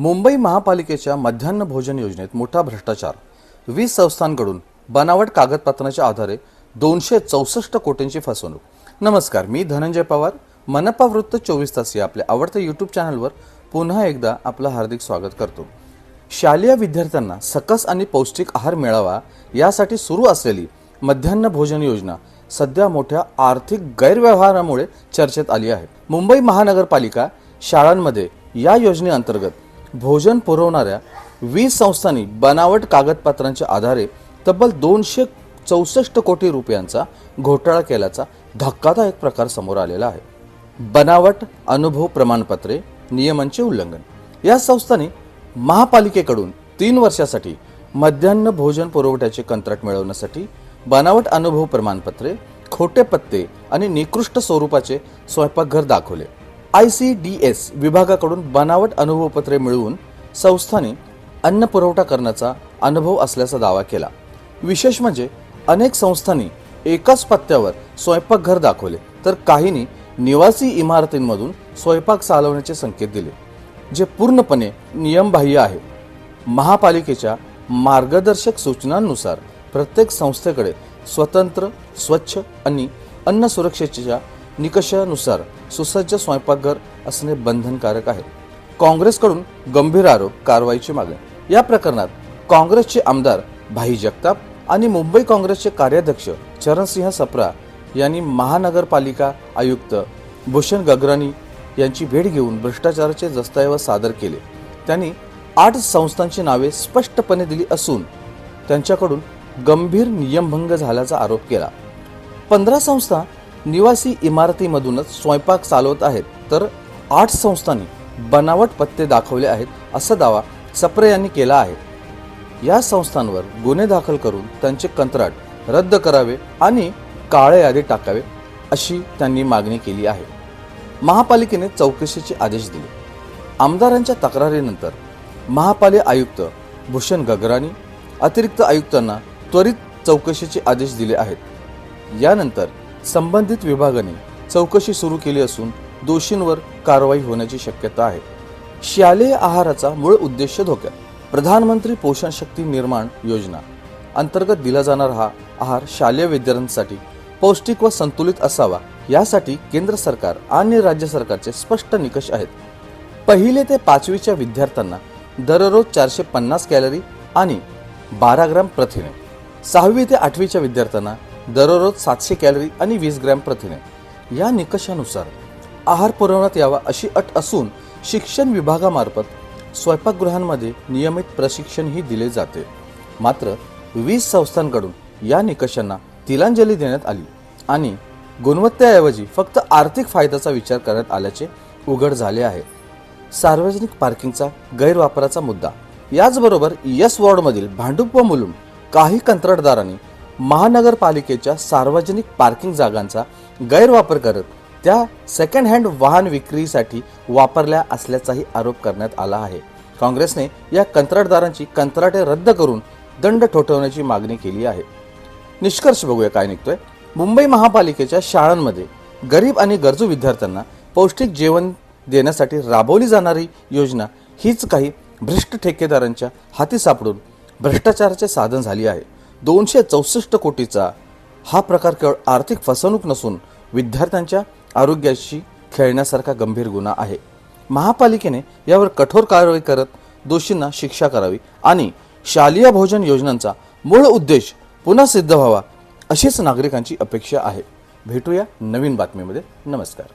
मुंबई महापालिकेच्या मध्यान्ह भोजन योजनेत मोठा भ्रष्टाचार. वीस संस्थांकडून बनावट कागदपत्रांच्या आधारे दोनशे चौसष्ट कोटींची फसवणूक. नमस्कार मी धनंजय पवार. मनपा वृत्त चोवीस तास या आपल्या आवडत्या यूट्यूब चॅनलवर पुन्हा एकदा आपलं हार्दिक स्वागत करतो. शालेय विद्यार्थ्यांना सकस आणि पौष्टिक आहार मिळावा यासाठी सुरू असलेली मध्यान्ह भोजन योजना सध्या मोठ्या आर्थिक गैरव्यवहारामुळे चर्चेत आली आहे. मुंबई महानगरपालिका शाळांमध्ये या योजनेअंतर्गत भोजन पुरवणाऱ्या वीस संस्थांनी बनावट कागदपत्रांच्या आधारे तब्बल दोनशे चौसष्ट कोटी रुपयांचा घोटाळा केल्याचा धक्कादायक प्रकार समोर आलेला आहे. बनावट अनुभव प्रमाणपत्रे नियमांचे उल्लंघन. या संस्थांनी महापालिकेकडून तीन वर्षासाठी मध्यान्ह भोजन पुरवठ्याचे कंत्राट मिळवण्यासाठी बनावट अनुभव प्रमाणपत्रे खोटे पत्ते आणि निकृष्ट स्वरूपाचे स्वयंपाकघर दाखवले. आय सी डी एस विभागाकडून बनावट अनुभवपत्रे मिळवून संस्थांनी अन्न पुरवठा करण्याचा अनुभव असल्याचा दावा केला. विशेष म्हणजे अनेक संस्थांनी एकाच पत्त्यावर स्वयंपाकघर दाखवले तर काहींनी निवासी इमारतींमधून स्वयंपाक चालवण्याचे संकेत दिले जे पूर्णपणे नियमबाह्य आहे. महापालिकेच्या मार्गदर्शक सूचनांनुसार प्रत्येक संस्थेकडे स्वतंत्र स्वच्छ आणि अन्न सुरक्षेच्या निकषानुसार सुसज्ज स्वयंपाकघर असणे बंधनकारक आहे. काँग्रेसकडून गंभीर आरोप कारवाईची मागणी. या प्रकरणात काँग्रेसचे आमदार भाई जगताप आणि मुंबई काँग्रेसचे कार्याध्यक्ष चरणसिंह सप्रा यांनी महानगरपालिका आयुक्त भूषण गगरानी यांची भेट घेऊन भ्रष्टाचाराचे दस्तऐवज सादर केले. त्यांनी आठ संस्थांची नावे स्पष्टपणे दिली असून त्यांच्याकडून गंभीर नियमभंग झाल्याचा आरोप केला. पंधरा संस्था निवासी इमारतीमधूनच स्वयंपाक चालवत आहेत तर आठ संस्थांनी बनावट पत्ते दाखवले आहेत असा दावा सप्रे यांनी केला आहे. या संस्थांवर गुन्हे दाखल करून त्यांचे कंत्राट रद्द करावे आणि काळे यादी टाकावे अशी त्यांनी मागणी केली आहे. महापालिकेने चौकशीचे आदेश दिले. आमदारांच्या तक्रारीनंतर महापालिका आयुक्त भूषण गगरानी अतिरिक्त आयुक्तांना त्वरित चौकशीचे आदेश दिले आहेत. यानंतर संबंधित विभागाने चौकशी सुरू केली असून दोषींवर कारवाई होण्याची शक्यता आहे. शालेय आहाराचा मूळ उद्देश धोक्यात. प्रधानमंत्री पोषण शक्ती निर्माण योजना. अंतर्गत दिला जाणारा हा आहार शालेय विद्यार्थ्यांसाठी पौष्टिक व संतुलित असावा यासाठी केंद्र सरकार आणि राज्य सरकारचे स्पष्ट निकष आहेत. पहिले ते पाचवीच्या विद्यार्थ्यांना दररोज चारशे पन्नास कॅलरी आणि बारा ग्राम प्रथिने. सहावी ते आठवीच्या विद्यार्थ्यांना दररोज सातशे कॅलरी आणि वीस ग्रॅम प्रथिने. या निकषानुसार आहार पुरवण्यात यावा अशी अट असून शिक्षण विभागामार्फत स्वयंपाकगृहांमध्ये नियमित प्रशिक्षणही दिले जाते. मात्र वीस संस्थांकडून या निकषांना तिलांजली देण्यात आली आणि गुणवत्तेऐवजी फक्त आर्थिक फायद्याचा विचार करण्यात आल्याचे उघड झाले आहे. सार्वजनिक पार्किंगचा गैरवापराचा मुद्दा. याचबरोबर यस वॉर्डमधील भांडुप व मुलुंड काही कंत्राटदारांनी महानगरपालिकेच्या सार्वजनिक पार्किंग जागांचा गैरवापर करत त्या सेकंड हँड वाहन विक्रीसाठी वापरल्या असल्याचाही आरोप करण्यात आला आहे. काँग्रेसने या कंत्राटदारांची कंत्राटे रद्द करून दंड ठोठवण्याची मागणी केली आहे. निष्कर्ष बघूया काय निघतोय. मुंबई महापालिकेच्या शाळांमध्ये गरीब आणि गरजू विद्यार्थ्यांना पौष्टिक जेवण देण्यासाठी राबवली जाणारी योजना हीच काही भ्रष्ट ठेकेदारांच्या हाती सापडून भ्रष्टाचाराचे साधन झाली आहे. दोनशे चौसष्ट कोटीचा हा प्रकार केवळ आर्थिक फसवणूक नसून विद्यार्थ्यांच्या आरोग्याशी खेळण्यासारखा गंभीर गुन्हा आहे. महापालिकेने यावर कठोर कारवाई करत दोषींना शिक्षा करावी आणि शालेय भोजन योजनांचा मूळ उद्देश पुन्हा सिद्ध व्हावा अशीच नागरिकांची अपेक्षा आहे. भेटूया नवीन बातमीमध्ये. नमस्कार.